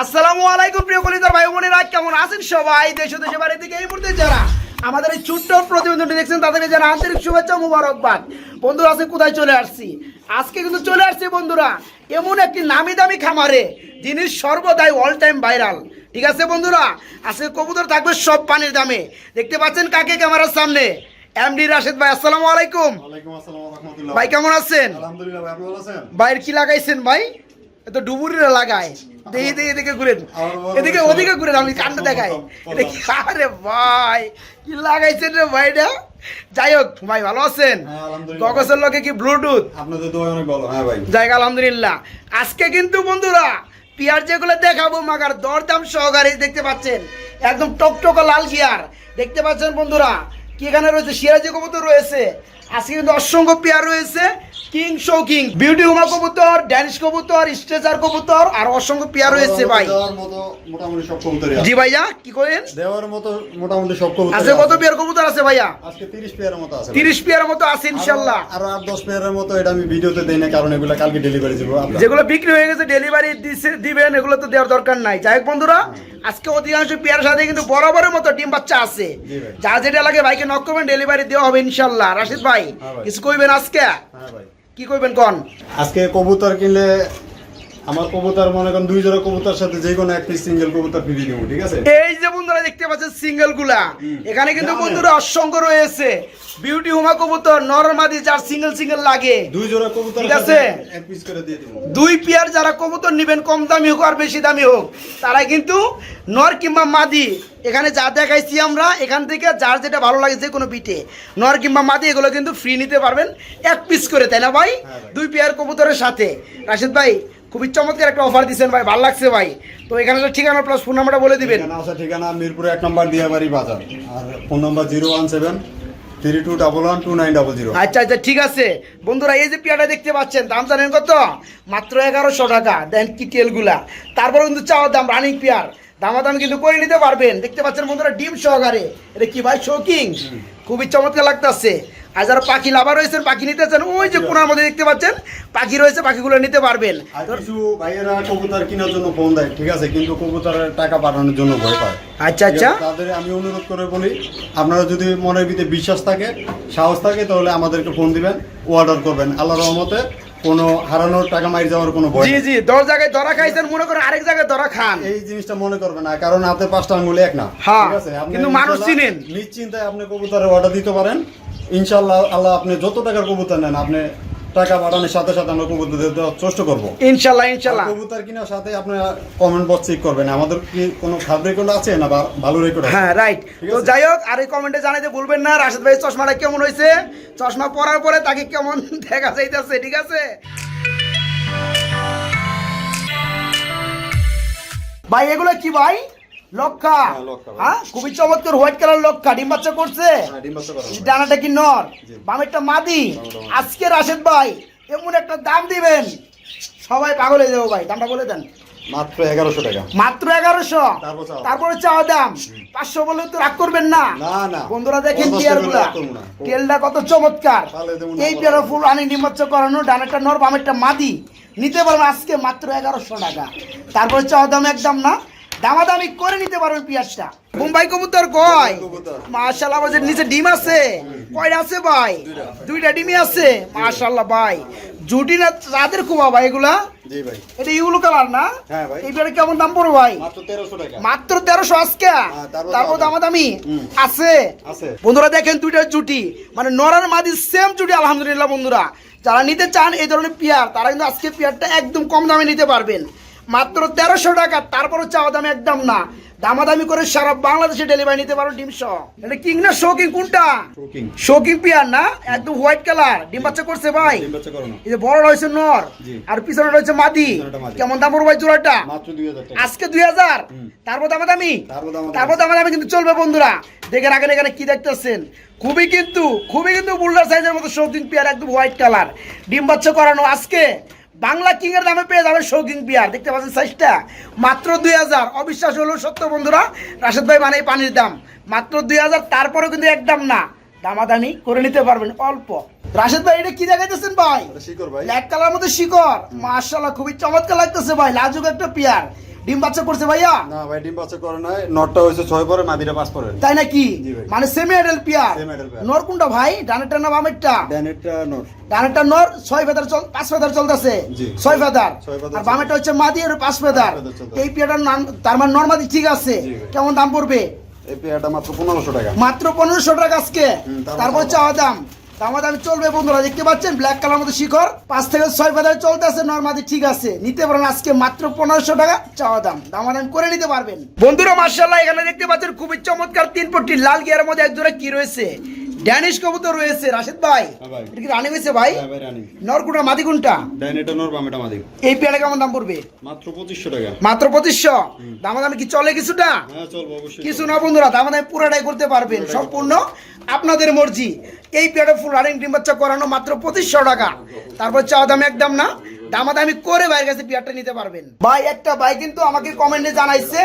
আসসালামু আলাইকুম প্রিয় কলিতার ভাই বোনেরা কেমন আছেন সবাই? দেশ ও দেশের বাড়ি থেকে এই মুহূর্তে যারা আমাদের এই ছোট্ট প্রতিবেদনটি দেখছেন তাদেরকে যারা আন্তরিক শুভেচ্ছা মুবারকবাদ। বন্ধুরা আজকে কোথায় চলে আসছি? আজকে কিন্তু চলে আসছি বন্ধুরা এমন একটি নামি দামি খামারে যিনি সর্বদাই অল টাইম ভাইরাল ঠিক আছে বন্ধুরা? আজকে কবুতর থাকবে সব পানির দামে। দেখতে পাচ্ছেন কাকে ক্যামেরার সামনে? এমডি রাশেদ ভাই আসসালামু আলাইকুম। ভাই কেমন আছেন? আলহামদুলিল্লাহ ভাই, আপনি ভালো আছেন? বাইরে কি লাগাইছেন ভাই? ডুবুরিরা লাগায়। দেখি দেখি এদিকে ঘুরেন। এদিকে ওদিকে ঘুরেন আমি কান্ড দেখাই। আরে ভাই কি লাগাইছেন রে ভাইটা? যাই হোক ভাই ভালো আছেন? হ্যাঁ। গগসের লোকে কি ব্লুটুথ আপনাদের দোয়া অনেক ভালো, হ্যাঁ ভাই। আলহামদুলিল্লাহ। আজকে কিন্তু বন্ধুরা পিয়ার যেগুলো দেখাবো মাগার দরদাম সহকারে দেখতে পাচ্ছেন। একদম টকটকা লাল গিয়ার দেখতে পাচ্ছেন বন্ধুরা কি এখানে রয়েছে? সিরাজি কবুতর রয়েছে। আজকে কিন্তু অসংখ্য পেয়ার রয়েছে। কিং শো কিং বিউটি হুমা কবুতর ড্যানিশ কবুতর স্ট্রেচার কবুতর আর অসংখ্য পেয়ার রয়েছে ভাই। মোটামুটি সব কবুতরই জি ভাইয়া কি করেন? দেওয়ার মতো মোটামুটি সব কবুতরই আজকে কত পেয়ার কবুতর আছে ভাইয়া? আজকে 30 পেয়ারের মতো আছে ভাই। তিরিশ পেয়ারের মতো আছে ইনশাল্লাহ। আরো- আরও আট দশ পেয়ারের মতো এটা আমি ভিডিওতে দেই না কারণ এগুলো কালকে ডেলিভারি দিব যেগুলো বিক্রি হয়ে গেছে ডেলিভারি দিছে দিবেন এগুলো তো দেওয়ার দরকার নাই। যাই হোক বন্ধুরা আজকে অধিকাংশ পেয়ারের সাথে কিন্তু বরাবরের মতো ডিম বাচ্চা আছে। যা যেটা লাগে ভাইকে নক করবেন ডেলিভারি দেওয়া হবে ইনশাল্লাহ। রাশিদ ভাই ভাই। কিছু কইবেন আজকে? হ্যাঁ কি কইবেন কন? আজকে কবুতর কিনলে আমার কবুতর মনে করেন দুই জোড়া কবুতর সাথে যে কোনো এক পিস সিঙ্গেল কবুতর ফ্রি দিব ঠিক আছে? এই যে বন্ধুরা দেখতে পাচ্ছেন সিঙ্গেলগুলা এখানে কিন্তু বন্ধুরা অসংখ্য রয়েছে। বিউটি হুমা কবুতর নরমাদি যার সিঙ্গেল সিঙ্গেল লাগে। দুই জোড়া কবুতর ঠিক আছে। এক পিস করে দিয়ে দিব। দুই পেয়ার যারা কবুতর নেবেন কম দামি হোক আর বেশি দামি হোক তারা কিন্তু নর কিংবা মাদি এখানে যা দেখাইছি আমরা এখান থেকে যার যেটা ভালো লাগে যে কোনো পিঠে নর কিংবা মাদি এগুলো কিন্তু ফ্রি নিতে পারবেন এক পিস করে তাই না ভাই? হ্যাঁ ভাই। দুই পেয়ার কবুতরের সাথে। রাশিদ ভাই খুবই চমৎকার একটা অফার দিচ্ছেন ভাই ভালো লাগছে ভাই। তো এখানে তো ঠিকানা প্লাস ফোন নাম্বারটা বলে দিবেন। আছে ঠিকানা মিরপুরে এক নম্বর দিয়াবাড়ি বাজার। আর phone number zero one seven three two double one two nine double zero আচ্ছা আচ্ছা ঠিক আছে। বন্ধুরা এই যে পেয়ারটা দেখতে পাচ্ছেন দাম জানেন কত? মাত্র এগারোশো টাকা দেন কি তেলগুলা তারপর কিন্তু চাওয়ার দাম রানিং পেয়ার। দামাদামি কিন্তু করে নিতে পারবেন। দেখতে পাচ্ছেন বন্ধুরা ডিম সহকারে। এটা কি ভাই শোকিং খুবই চমৎকার লাগতেছে। আর যারা পাখি লাভার রয়েছেন পাখি নিতেছেন ওই যে কোনার মধ্যে দেখতে পাচ্ছেন পাখি রয়েছে পাখিগুলো নিতে পারবেন। আর কিছু ভাইয়েরা কবুতর কেনার জন্য ফোন দেয় ঠিক আছে? কিন্তু কবুতরের টাকা পাঠানোর জন্য ভয় পায়। আচ্ছা আচ্ছা। তাদের আমি অনুরোধ করে বলি আপনারা যদি মনের ভিতরে বিশ্বাস থাকে সাহস থাকে তাহলে আমাদেরকে ফোন দিবেন অর্ডার করবেন। আল্লাহ রহমতে কোনো হারানোর টাকা মারি যাওয়ার কোনো ভয় জি নেই। জি দশ জায়গায় ধরা খাইছেন মনে করেন আরেক জায়গায় ধরা খান। এই জিনিসটা মনে করবেন না কারণ হাতে পাঁচটা এক না। হ্যাঁ, কিন্তু মানুষ চিনেন। নিশ্চিন্তায় আপনি কবুতরের অর্ডার দিতে পারেন। ইনশাল্লাহ আল্লাহ আপনি যত টাকার কবুতর নেন আপনি টাকা পাঠানোর সাথে সাথে আমরা কবুতর দিতে চেষ্টা করব। ইনশাল্লাহ ইনশাল্লাহ কবুতর কেনার সাথে আপনারা কমেন্ট বক্স চেক করবেন। আমাদের কি কোনো খারাপ রেকর্ড আছে না বা- ভালো রেকর্ড আছে? হ্যাঁ রাইট তো যাই হোক আর এই কমেন্টে জানাইতে ভুলবেন না। রাশেদ ভাই চশমাটা কেমন হয়েছে চশমা পরার পরে তাকে কেমন দেখা যাইতেছে ঠিক আছে? ভাই এগুলো কি ভাই? লক্ষা। হ্যাঁ। হ্যাঁ খুবই চমৎকার হোয়াইট কালার লক্ষা ডিম বাচ্চা করছে। হ্যাঁ। ডানাটা কি নর? বামেরটা মাদি। আজকে রাশেদ ভাই এমন একটা দাম দিবেন। সবাই পাগল হয়ে যাব ভাই দামটা বলে দেন। মাত্র এগারোশো টাকা। মাত্র এগারোশো। তারপর চাওয়া। দাম। পাঁচশো বলে তো রাগ করবেন না। বন্ধুরা দেখেন পেয়ারগুলা। তেলটা কত চমৎকার। এই পেয়ারা ফুল আনি নিমজ্জ করানো ডানেরটা নর বামেরটা মাদি। নিতে পারবেন আজকে মাত্র এগারোশো টাকা। তারপরে চাওয়া দাম একদম না। দামাদামি করে নিতে পারবেন পেঁয়াজটা। মুম্বাই কবুতর কয়? মাশাল্লাহ আমাদের নিচে ডিম আছে। কয়টা আছে ভাই? দুইটা। ডিমই আছে। মাশাল্লাহ ভাই। জুটি না রাতের কুবা ভাই এগুলা? এটা ইউলো কালার না? হ্যাঁ কেমন দাম পড়বে ভাই? মাত্র তেরোশো টাকা। মাত্র আজকে? হ্যাঁ, তারপর। দামাদামি। আছে? আছে। বন্ধুরা দেখেন দুইটা জুটি মানে নরার মাদি সেম জুটি আলহামদুলিল্লাহ বন্ধুরা। যারা নিতে চান এই ধরনের পেয়ার তারা কিন্তু আজকে পেয়ারটা একদম কম দামে নিতে পারবেন। মাত্র তেরোশো টাকা তারপরও চাওয়া দাম একদম না। দামাদামি করে সারা বাংলাদেশে ডেলিভারি নিতে পারো ডিম সহ। এটা কিং না শোকিং কোনটা? শোকিং পেয়ার না? একদম হোয়াইট কালার ডিম বাচ্চা করছে ভাই। এই যে বড় রয়েছে নর আর পিছনে রয়েছে মাদি। কেমন দাম পড়বে ভাই জোড়াটা? আজকে দুই হাজার? তারপর দামা দামি তারপর দামাদামি। দামি কিন্তু চলবে বন্ধুরা। দেখে রাখেন এখানে কি দেখতেছেন? খুবই কিন্তু খুবই কিন্তু বুল্ডার সাইজের মতো শৌকিং পেয়ার একদম হোয়াইট কালার ডিম বাচ্চা করানো আজকে। বাংলা কিং এর দামে পেয়ে যাবেন শৌকিং বিয়ার। দেখতে পাচ্ছেন সাইজটা মাত্র দুই হাজার। অবিশ্বাস হলো সত্য বন্ধুরা রাশেদ ভাই মানে পানির দাম। মাত্র দুই হাজার তারপরেও কিন্তু একদম না। দামাদামি করে নিতে পারবেন অল্প। রাশেদ ভাই এটা কি দেখাইতেছেন ভাই? শিকর শিকড় ভাই। ব্ল্যাক কালার মধ্যে শিকর মাশাআল্লাহ খুবই চমৎকার লাগতেছে ভাই। লাজুক একটা পেয়ার। ডিম বাচ্চা করছে ভাইয়া? না ভাই ডিম বাচ্চা করে নাই। নটটা হয়েছে ছয় পরে মাদিটা পাঁচ পরে। তাই নাকি? মানে সেমি এডেল পিয়ার। নর কোনটা ভাই? ডানেরটা না বামেরটা? ড্যানেটটা নট ডানেরটা নর ছয় ফেদার চল পাঁচ ফেদার চলতেছে। জি। ছয় ফেদার। আর বামেরটা হচ্ছে মাদি আর পাঁচ ফেদার। ফেদার এই পিয়ারটার নাম তার মানে নর্মাদি ঠিক আছে। কেমন দাম পড়বে? এই পেয়ারটা মাত্র পনেরোশো টাকা। মাত্র পনেরোশো টাকা আজকে। তারপর চাওয়া দাম। দামা দামি চলবে বন্ধুরা, দেখতে পাচ্ছেন? ব্ল্যাক কালার মতো শিখর। পাঁচ থেকে ছয় ফেদার চলতেছে নর্মাদি ঠিক আছে। নিতে পারেন আজকে মাত্র পনেরোশো টাকা চাওয়া দাম। দামা দাম করে নিতে পারবেন। বন্ধুরা মার্শাল্লাহ এখানে দেখতে পাচ্ছেন, খুবই চমৎকার তিন পট্টি লাল গিয়ারের মধ্যে এক জোড়া কি রয়েছে? ড্যানিশ কবুতর রয়েছে রাশেদ ভাই। হ্যাঁ এটা কি রানি হয়েছে ভাই? হ্যাঁ ভাই নরকুটা মাদি কোনটা? ড্যানেটটা নর বামেটা মাদি। এই পেয়ারা কেমন দাম পড়বে? মাত্র পঁচিশশো টাকা। মাত্র পঁচিশশো? দামা দামে কি চলে কিছুটা? হ্যাঁ চলবো অবশ্যই কিছু না বন্ধুরা দাম দামে পুরোটাই করতে পারবেন সম্পূর্ণ আপনাদের মর্জি। এই পেয়ারে ফুল রানিং ডিম বাচ্চা করানো মাত্র পঁচিশশো টাকা। তারপর চাওয়া দাম একদম না দামাদামি করে বাইরের কাছে পেয়ারটা নিতে পারবেন। ভাই একটা ভাই কিন্তু আমাকে কমেন্টে জানাইছে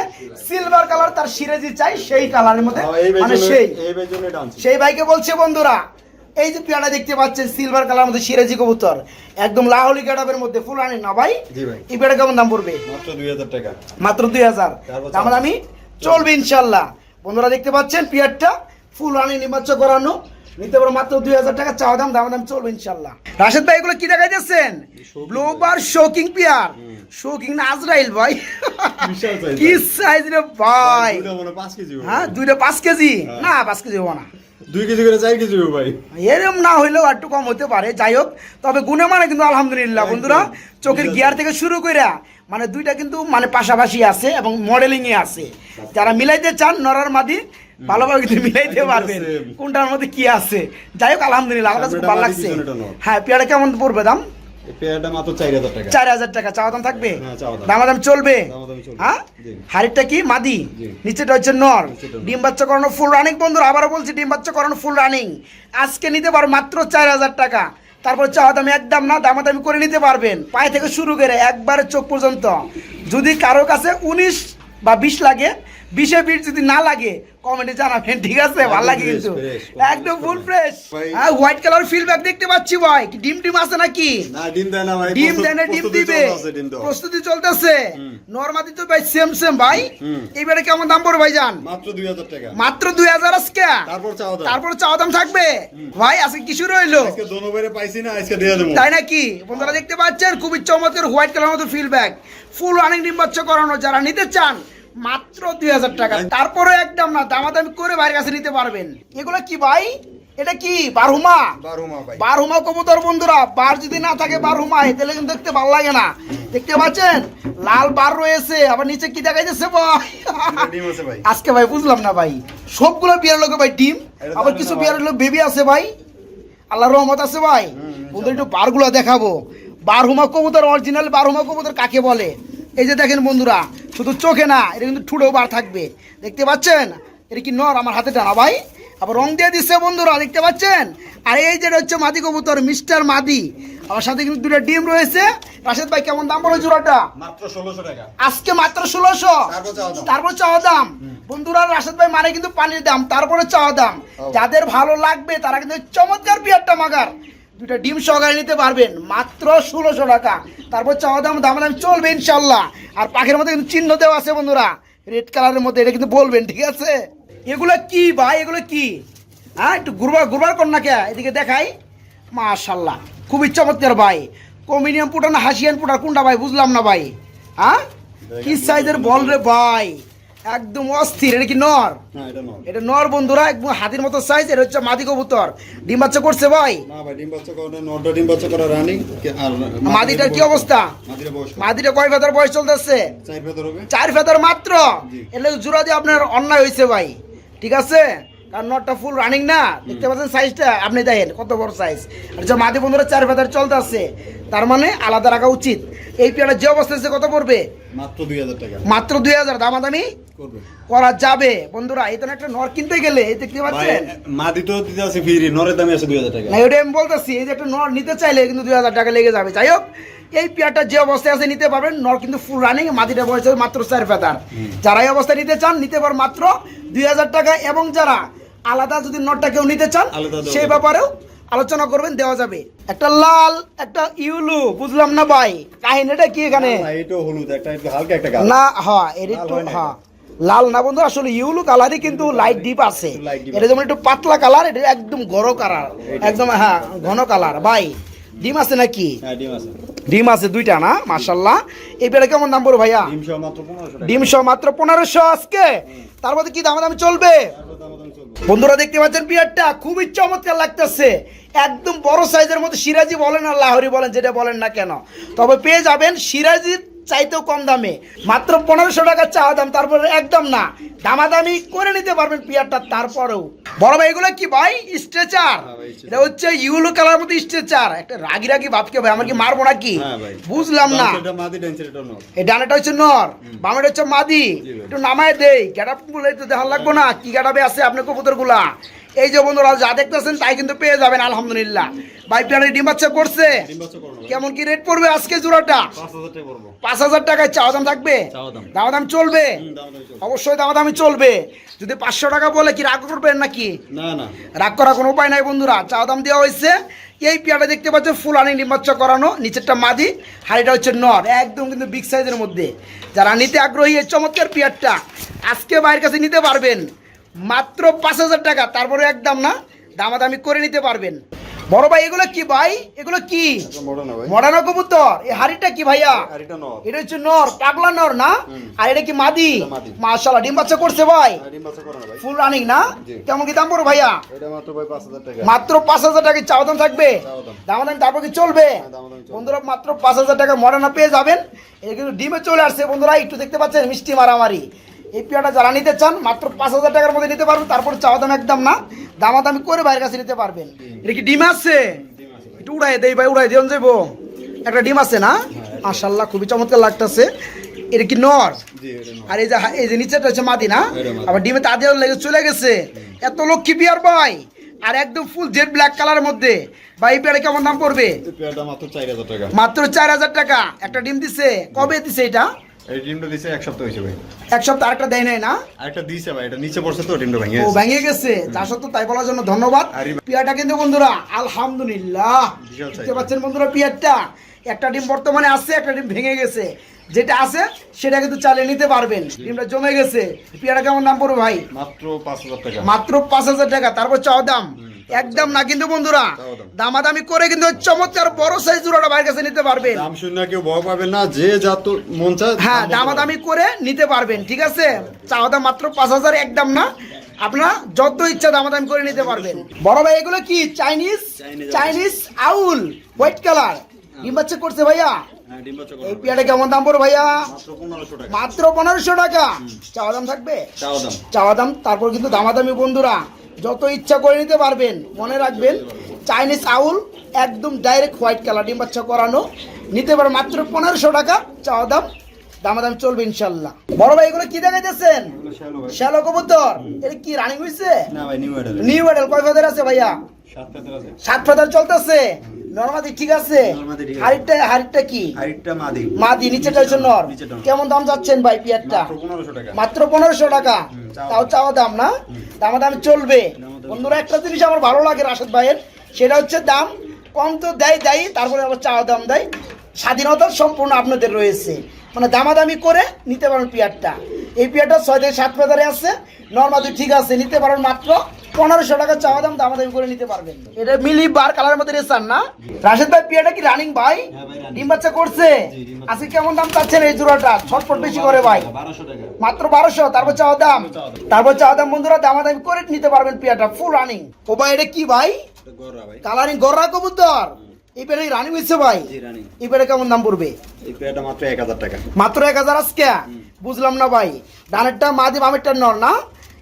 সিলভার কালার তার সিরেজি চাই সেই কালারের মধ্যে হ্যাঁ, মানে সেই। এই বেজনে ডান্স। সেই ভাইকে বলছে বন্ধুরা এই যে পেয়ারা দেখতে পাচ্ছেন সিলভার কালার মধ্যে সিরেজি কবুতর একদম লাহলি গেটাপের মধ্যে ফুল রানিং না ভাই? জি ভাই। এই পেয়ারা কেমন দাম পড়বে? মাত্র দুই হাজার টাকা। মাত্র দুই হাজার। তারপর দাম দামি চলবে ইনশাল্লাহ। বন্ধুরা দেখতে পাচ্ছেন পিয়ারটা ফুল রানি নির্বাচ করানো। নিতে পারো মাত্র দুই হাজার টাকা চাওয়া দাম দাম দাম চলবে ইনশাল্লাহ। রাশেদ ভাই এগুলো কি দেখাইতেছেন ব্লোবার show king pair show king না আজরাইল ভাই? কি সাইজ রে ভাই? হয়। হ্যাঁ দুইটা পাঁচ কেজি? না পাঁচ কেজি হব না। দুই কেজি করে চার কেজি ভাই। এরম না হইলেও একটু কম হতে পারে। যাই হোক তবে গুণে মানে কিন্তু আলহামদুলিল্লাহ বন্ধুরা। চোখের গিয়ার থেকে শুরু করে মানে দুইটা কিন্তু মানে পাশাপাশি আছে এবং মডেলিং এ আছে যারা মিলাইতে চান নরার মাদি ভালোভাবে কিন্তু মিলাইতে পারবেন। কোনটার মধ্যে কি আছে? যাই হোক আলহামদুলিল্লাহ আমার কাছে খুব ভালো লাগছে। হ্যাঁ পেয়ারা কেমন পড়বে দাম? চার হাজার টাকা। চাওয়া থাকবে? হ্যাঁ। দামাদাম চলবে? হ্যাঁ? হাড়িটা কি? মাদি? নিচেটা হচ্ছে নর। ডিম বাচ্চা করানো ফুল রানিং বন্ধুরা আবারও বলছি ডিম বাচ্চা করানো ফুল রানিং আজকে নিতে পারো মাত্র চার হাজার টাকা। তারপর চাওয়া দামি একদম না দামাদামি করে নিতে পারবেন। পায়ে থেকে শুরু করে একবারে চোখ পর্যন্ত। যদি কারও কাছে উনিশ বা বিশ লাগে বিশে বিশ যদি না লাগে কমেন্টে জানাবেন ঠিক আছে? ভালো লাগে কিন্তু। একদম ফুল ফ্রেশ হ্যাঁ হোয়াইট কালার ফিলব্যাক দেখতে পাচ্ছি ভাই ডিম আছে নাকি? না ডিম দেয় না ভাই ডিম দেনে ডিম দিবে। ডিম দেওয়া। প্রস্তুতি চলতেছে। নরমাদি তো ভাই সেম সেম ভাই। এবারে কেমন দাম পড়বে ভাই জান মাত্র দুই হাজার টাকা। মাত্র দুই হাজার আজকে? তারপর চাওয়া দাম। তারপর চাওয়া দাম থাকবে? ভাই আজকে কিছু রইল। আজকে দোনো বাইরে পাইছি না আজকে দিয়ে দেবো। তাই নাকি? বন্ধুরা দেখতে পাচ্ছেন খুবই চমৎকার হোয়াইট কালার মতো ফিল ব্যাগ ফুল রানিং ডিম বাচ্চা করানো যারা নিতে চান মাত্র দুই হাজার টাকা। তারপরে একদম না দামাদামি করে বাইরের কাছে নিতে পারবেন। এগুলো কি ভাই? এটা কি? বারহুমা? বারহুমা কবুতর বন্ধুরা বার যদি না থাকে বারহুমায় তাহলে কিন্তু দেখতে ভালো লাগে না। দেখতে পাচ্ছেন? লাল বার রয়েছে আবার নিচে কি দেখাইতেছে ভাই? ডিম আছে ভাই। আজকে ভাই বুঝলাম না ভাই। সবগুলো বিয়ার লোকে ভাই ডিম আবার কিছু বিয়ার লোক বেবি আছে ভাই। আল্লাহর রহমত আছে ভাই। বন্ধু একটু বারগুলো দেখাবো। বারহুমা কবুতর অরিজিনাল বারহুমা কবুতর কাকে বলে? এই যে দেখেন বন্ধুরা শুধু চোখে না এটা কিন্তু ঠুড়েও বার থাকবে। দেখতে পাচ্ছেন? এটা কি নর? আমার হাতে টানা ভাই। আবার রং দিয়ে দিচ্ছে বন্ধুরা দেখতে পাচ্ছেন? আর এই যেটা হচ্ছে মাদি কবুতর মিস্টার মাদি। আমার সাথে কিন্তু দুটো ডিম রয়েছে। রাশেদ ভাই কেমন দাম পড়ে জোড়াটা? মাত্র ষোলোশো টাকা। আজকে মাত্র ষোলোশো। তারপর চাওয়া দাম। তারপর চাওয়া দাম। বন্ধুরা রাশেদ ভাই মানে কিন্তু পানির দাম তারপরে চাওয়া দাম। যাদের ভালো লাগবে তারা কিন্তু চমৎকার বিয়ারটা মাগার। দুটা ডিম সহকারে নিতে পারবেন। মাত্র ষোলোশো টাকা। তারপর চাওয়া দাম দাম দাম চলবে ইনশাল্লাহ। আর পাখির মধ্যে কিন্তু চিহ্ন দেওয়া আছে বন্ধুরা। রেড কালারের মধ্যে এটা কিন্তু বলবেন, ঠিক আছে? এগুলো কি ভাই? এগুলো কি? হ্যাঁ একটু গুরবার গুরবার কর না কে? এদিকে দেখাই। মাশাল্লাহ, খুবই চমৎকার ভাই। কমিনিয়াম পুটা না হাসিয়ান পুটা কোনটা ভাই? বুঝলাম না ভাই। হ্যাঁ? কি সাইজের বল রে ভাই? একদম অস্থির এটা কি নর? এটা নর। বন্ধুরা একদম হাতির মতো সাইজ এটা হচ্ছে মাদি কবুতর। ডিম বাচ্চা করছে ভাই? না ভাই ডিম বাচ্চা করে নটা ডিম বাচ্চা করা রানিং। আর মাদিটার কি অবস্থা? মাদিটা কয় ফেদার বয়স চলতেছে? চার ভেতর হবে। চার ফেদার মাত্র। এলে জোড়া দিয়ে আপনার অন্যায় হয়েছে ভাই। ঠিক আছে? কারণ নটটা ফুল রানিং না? দেখতে পাচ্ছেন সাইজটা আপনি দেখেন কত বড় সাইজ আর যে মাদি বন্ধুরা চার ফেদার চলতে আছে তার মানে আলাদা রাখা উচিত। এই পেয়ারা যে অবস্থা আছে কত পড়বে? মাত্র দুই হাজার দামাদামি? করা যাবে। বন্ধুরা এই তো একটা নর কিনতে গেলে এই দেখতে পাচ্ছেন? মাদি তো দিতে আছে ফ্রি নরের দামে আছে দুই হাজার টাকা। না ওটা আমি বলতেছি এই যে একটা নর নিতে চাইলে কিন্তু দুই হাজার টাকা লেগে যাবে। যাই হোক এই পেয়ারটা যে অবস্থায় আছে নিতে পারবেন নর কিন্তু ফুল রানিং মাটিটা বয়স মাত্র চার ফেতার। যারা এই অবস্থায় নিতে চান নিতে পার মাত্র দুই হাজার টাকা এবং যারা আলাদা যদি নটটা কেউ নিতে চান সেই ব্যাপারেও আলোচনা করবেন দেওয়া যাবে। একটা লাল একটা ইউলু বুঝলাম না ভাই। কাহিনীটা কি এখানে? এটা হলুদ একটা হালকা একটা না হ্যাঁ এর একটু হ্যাঁ লাল না বন্ধু আসলে ইউলু কালারই কিন্তু লাইট ডিপ আছে। এটা যেমন একটু পাতলা কালার এটা একদম গড় কালার। একদম হ্যাঁ ঘন কালার। ভাই ডিম আছে নাকি? হ্যাঁ ডিম আছে। দুইটা না? মাশাল্লাহ এই কেমন দাম পড়ো ভাইয়া? ডিম সহ মাত্র পনেরোশো আজকে। তার মধ্যে কি দাম দাম চলবে। বন্ধুরা দেখতে পাচ্ছেন পিয়ারটা খুবই চমৎকার লাগতেছে। একদম বড় সাইজের মধ্যে সিরাজি বলেন আর লাহরি বলেন যেটা বলেন না কেন। তবে পেয়ে যাবেন সিরাজির চাইতেও কম দামে। মাত্র পনেরোশো টাকা চাওয়া দাম তারপরে একদম না। দামাদামি করে নিতে পারবেন পিয়ারটা তারপরেও। বড় ভাই এগুলো কি ভাই? স্ট্রেচার। হ্যাঁ ভাই, stretcher। এটা হচ্ছে ইউলো কালার মধ্যে স্ট্রেচার। একটা রাগি রাগি ভাবকে ভাই আমার কি মারবো নাকি? হ্যাঁ বুঝলাম না। এই ডানাটা হচ্ছে নর বামেটা হচ্ছে মাদি। একটু নামায় দেই। গেটাপগুলো একটু দেখার লাগবো না। কি গেটাপে আছে আপনার কবুতরগুলা এই যে বন্ধুরা যা দেখতেছেন তাই কিন্তু পেয়ে যাবেন আলহামদুলিল্লাহ। ভাই প্যানে ডিম বাচ্চা করছে? কেমন কি রেট পড়বে আজকে জোড়াটা? পাঁচ হাজার টাকায় চাওয়া দাম থাকবে। দাওয়া দাম চলবে। অবশ্যই দাওয়া দামি চলবে। যদি পাঁচশো টাকা বলে কি রাগ করবেন নাকি? রাগ করার কোনো উপায় নাই বন্ধুরা। চাওয়া দাম দেওয়া হয়েছে। এই পেয়ারটা দেখতে পাচ্ছেন ফুলানি নির্বাচন করানো নিচেরটা মাদি হাড়িটা হচ্ছে নর একদম কিন্তু বিগ সাইজের মধ্যে। যারা নিতে আগ্রহী এই চমৎকার পেয়ারটা আজকে বাইরের কাছে নিতে পারবেন। মাত্র পাঁচ হাজার টাকা তারপরে একদম না দামাদামি করে নিতে পারবেন। বড় ভাই এগুলো কি ভাই? এগুলো কি? এটা মোটা না ভাই। মডার্ন কবুতর? এই হাড়িটা কি ভাইয়া? এটা হচ্ছে নর পাগলা নর না? আর এটা কি মাদি। মাশাআল্লাহ ডিম বাচ্চা করছে ভাই? ফুল রানিং না কেমন কি দাম পড়ো ভাইয়া? মাত্র পাঁচ হাজার টাকা। চাওয়া দাম থাকবে? চাওয়া দাম। দাম তারপর কি চলবে? হ্যাঁ, চলবে। বন্ধুরা মাত্র পাঁচ হাজার টাকা মডার্না পেয়ে যাবেন। এটা কিন্তু ডিমে চলে আসছে বন্ধুরা একটু দেখতে পাচ্ছেন মিষ্টি মারামারি। এই যারা নিতে চান মাত্র পাঁচ হাজার টাকার মধ্যে নিতে পারবেন তারপর চাওয়া দাম একদম না। দামাদামি করে বাইরের কাছে নিতে পারবেন। এটা কি ডিম আছে? একটু উড়াই দেই ভাই উড়াই দিন যাব একটা ডিম আছে না? মাশাল্লাহ খুবই চমৎকার লাগতেছে। এটা কি নর? আর এই যে এই যে নিচেটা হচ্ছে মাদি না? আবার ডিমে তাদের লেগে চলে গেছে। এত লক্ষ্মী বিয়ার ভাই। আর একদম ফুল জেড ব্ল্যাক কালারের মধ্যে। ভাই এই পেয়ারে কেমন দাম পড়বে? মাত্র চার হাজার টাকা। মাত্র চার হাজার টাকা। একটা ডিম দিছে। কবে দিছে এটা? এই ডিমটা দিছে এক সপ্তাহ হয়েছে ভাই। এক সপ্তাহ আরেকটা দেয় নাই না? আরেকটা দিছে ভাই এটা নিচে পড়ছে তো ডিমটা ভেঙে ও ভেঙে গেছে। যা সত্য তাই বলার জন্য ধন্যবাদ। পিয়াটা কিন্তু বন্ধুরা আলহামদুলিল্লাহ। দেখতে পাচ্ছেন বন্ধুরা পিয়ারটা? একটা ডিম বর্তমানে আছে একটা ডিম ভেঙে গেছে। যেটা আছে সেটা কিন্তু চালিয়ে নিতে পারবেন। ডিমটা জমে গেছে। পিয়াটা কেমন দাম পড়বে ভাই? মাত্র পাঁচ হাজার টাকা। মাত্র পাঁচ হাজার টাকা তারপর চাও দাম? একদম না কিন্তু বন্ধুরা। দামাদামি করে কিন্তু চমৎকার বড় সাইজ জোড়াটা বাইরের কাছে নিতে পারবেন। দাম শূন্য কেউ ভয় পাবেন না যে যত মন চায় হ্যাঁ দামাদামি করে নিতে পারবেন ঠিক আছে? চাওয়া দাম মাত্র পাঁচ হাজার একদম না? আপনার যত ইচ্ছা দামাদামি করে নিতে পারবেন। বড় ভাই এগুলো কি? Chinese Chinese owl white colour ডিম বাচ্চা করছে ভাইয়া। হ্যাঁ, এই। কেমন দাম পড়ো ভাইয়া? মাত্র পনেরোশো টাকা। চাওয়া দাম থাকবে? চাওয়া দাম। তারপর কিন্তু দামাদামি বন্ধুরা যত ইচ্ছা করে নিতে পারবেন মনে রাখবেন চাইনিজ আউল একদম ডাইরেক্ট হোয়াইট কালার ডিম বাচ্চা করানো নিতে মাত্র পনেরোশো টাকা চাওয়া দাম দামাদাম চলবে ইনশাল্লাহ। বড় ভাই এগুলো কি দেখাইতেছেন? শ্যালো কবুতর। এটা কি রানিং হয়েছে নিউ মডেল কয় ফেদার আছে ভাইয়া? সাত ফেদার চলতেছে? নর্মাদি ঠিক আছে। হাড়িটা হাড়িটা কি? হাইটটা মাদি। মাদি নিচেটা হচ্ছে নর। কেমন দাম যাচ্ছেন ভাই পিয়ারটা মাত্র পনেরোশো টাকা। মাত্র পনেরোশো টাকা? তাও চাওয়া দাম না? দামা দাম চলবে। বন্ধুরা একটা জিনিস আমার ভালো লাগে রাশেদ ভাইয়ের সেটা হচ্ছে দাম। কম তো দেয় দেয় তারপরে আবার চাওয়া দাম দেয়। স্বাধীনতা সম্পূর্ণ আপনাদের রয়েছে। মানে দামাদামি করে নিতে পারেন পেয়ারটা এই পেয়ারটা ছয় থেকে সাত পেয়ারে আছে। নর্মাদি ঠিক আছে নিতে পারেন মাত্র পনেরোশো টাকা চাওয়া দাম দামাদামি করে নিতে পারবেন। এটা মিলি বার কালারের মধ্যে রেসান না? রাশেদ ভাই পেয়ারটা কি রানিং ভাই? হ্যাঁ ডিম বাচ্চা করছে। আজকে কেমন দাম চাচ্ছেন এই জোড়াটা? ছটফট বেশি করে ভাই। মাত্র বারোশো তারপর চাওয়া দাম। তারপর চাওয়া দাম। বন্ধুরা দামাদামি করে নিতে পারবেন পিয়াটা ফুল রানিং ও ভাই এটা কি ভাই? কালারিং গররা কবুতর। এই পেটে রানিং হয়েছে ভাই? এই পেটে কেমন দাম পড়বে? এই পেয়ারটা মাত্র এক হাজার টাকা। মাত্র এক হাজার আজকে? বুঝলাম না ভাই। ডানেরটা মাদি বামেরটা নর না?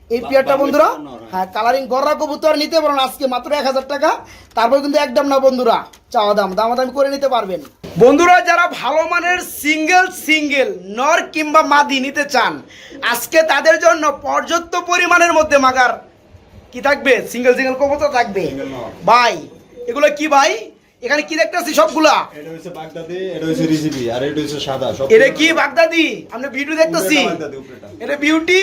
এই পিয়ারটা বন্ধুরা হ্যাঁ। কালারিং গররা কবুতর নিতে পারেন আজকে মাত্র এক হাজার টাকা। তারপর কিন্তু একদম না বন্ধুরা চাওয়া দাম দামাদামি করে নিতে পারবেন। বন্ধুরা যারা ভালো মানের সিঙ্গেল সিঙ্গেল নর কিংবা মাদি নিতে চান আজকে তাদের জন্য পর্যাপ্ত পরিমাণের মধ্যে মাগার কি থাকবে? সিঙ্গেল সিঙ্গেল কবুতর থাকবে। ভাই এগুলো কি ভাই? এখানে কি দেখতেছি সবগুলা? এটা হচ্ছে বাগদাদি এটা হচ্ছে রিসিপি আর এটা হচ্ছে সাদা সব এটা কি বাগদাদি। আমরা ভিডিও দেখতেছি। এটা বিউটি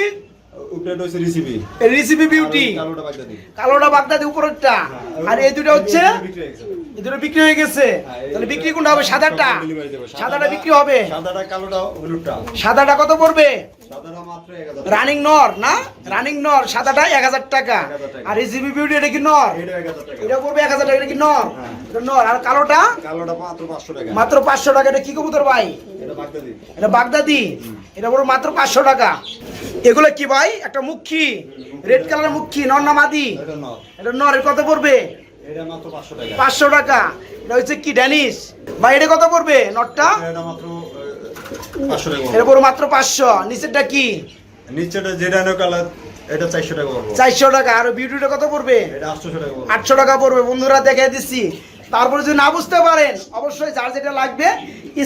উপরে হচ্ছে রিসিপি রিসিপি বিউটি কালোটা বাগদাদি কালোটা বাগদাদি উপরেরটা। আর এই দুটো হচ্ছে হয়ে। এই দুটো বিক্রি হয়ে গেছে। হ্যাঁ, তাহলে বিক্রি কোনটা হবে? সাদাটা সাদাটা বিক্রি হবে। সাদাটা কালোটা হলুদটা। সাদাটা কত পড়বে? রানিং নর না? রানিং নর সাদাটা এক হাজার টাকা। 1000 টাকা। আর রিসিপি বিউটি এটা কি নর? এটা পড়বে এক হাজার টাকা এটা কি নর? হ্যাঁ। এটা নর আর কালোটা? কালোটা মাত্র পাঁচশো টাকা। মাত্র পাঁচশো টাকা এটা কি কবুতর ভাই? এটা বাগদাদি। এটা বড় মাত্র পাঁচশো টাকা। এগুলো কি ভাই? একটা মুখী। রেড কালার মুখী নর না মাদি? এটা নর। কত পড়বে? পাঁচশো টাকা। পাঁচশো টাকা। এটা হচ্ছে কি ড্যানিশ? ভাই এটা কত পড়বে নটটা এটা মাত্র পাঁচশো। নিচেরটা কি? নিচেটা যেটা নো কালার এটা টাকা পড়ব। চারশো টাকা। আর বিউটিটা কত পড়বে? এটা আটশো টাকা পড়ব। আটশো টাকা পড়বে। বন্ধুরা দেখে দিচ্ছি। তারপরে যদি না বুঝতে পারেন অবশ্যই যার যেটা লাগবে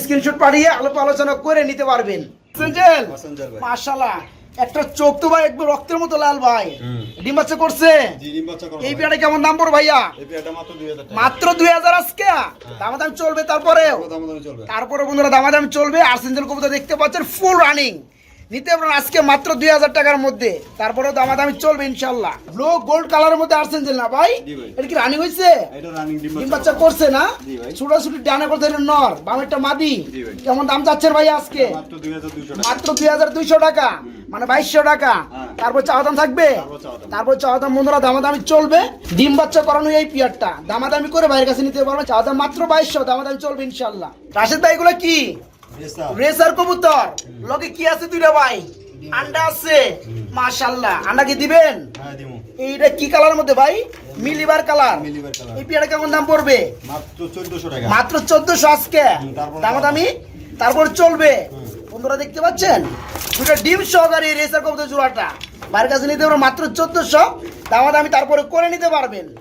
স্ক্রিনশট পাঠিয়ে আলোপ আলোচনা করে নিতে পারবেন। মাশাআল্লাহ। একটা চোখ তো ভাই একদম রক্তের মতো লাল ভাই। ডিম বাচ্চা করছে? এই। পেয়ারটা কেমন দাম পড়ে ভাইয়া? মাত্র দুই হাজার আজকে? দাম দাম চলবে চলবে তারপরে বন্ধুরা দামাদাম চলবে। আর কবিতা কবুতর দেখতে পাচ্ছেন ফুল রানিং নিতে পারেন আজকে মাত্র দুই হাজার টাকার মধ্যে। তারপরে দামাদামি চলবে ইনশাল্লাহ ব্লু গোল্ড কালারের মধ্যে আর্সেঞ্জেল না ভাই? এটা কি রানিং হয়েছে ডিম বাচ্চা করছে না। ছুটাছুটি ডানে করতে নর বামেরটা মাদি। কেমন দাম চাচ্ছেন ভাই আজকে? মাত্র দুই হাজার দুইশো টাকা। মানে বাইশশো টাকা। হ্যাঁ। তারপর চাওয়া দাম থাকবে? তারপর চাওয়া দাম। বন্ধুরা দামাদামি চলবে। ডিম বাচ্চা করানো এই পিয়ারটা। দামাদামি করে বাইরের কাছে নিতে পারবে। চাওয়া দাম মাত্র বাইশশো দামাদামি চলবে ইনশাল্লাহ রাশেদ ভাই এগুলো কি? রেসার কবুতর। লগে কি আছে দুইটা ভাই? আন্ডা আছে। মাশাল্লাহ আন্ডা কি দিবেন? হ্যাঁ এইটা কি কালার মধ্যে ভাই? মিলিবার কালার। এই পিয়ারটা কেমন দাম পড়বে? মাত্র চোদ্দশো টাকা। মাত্র চোদ্দশো আজকে। তারপর- দামাদামি তারপর চলবে। বন্ধুরা দেখতে পাচ্ছেন? দুটো ডিম সহকারী রেসার কবুতর জোড়াটা। বাইরের কাছে নিতে পারবেন মাত্র চোদ্দশো। দামাদামি তারপরে করে নিতে পারবেন।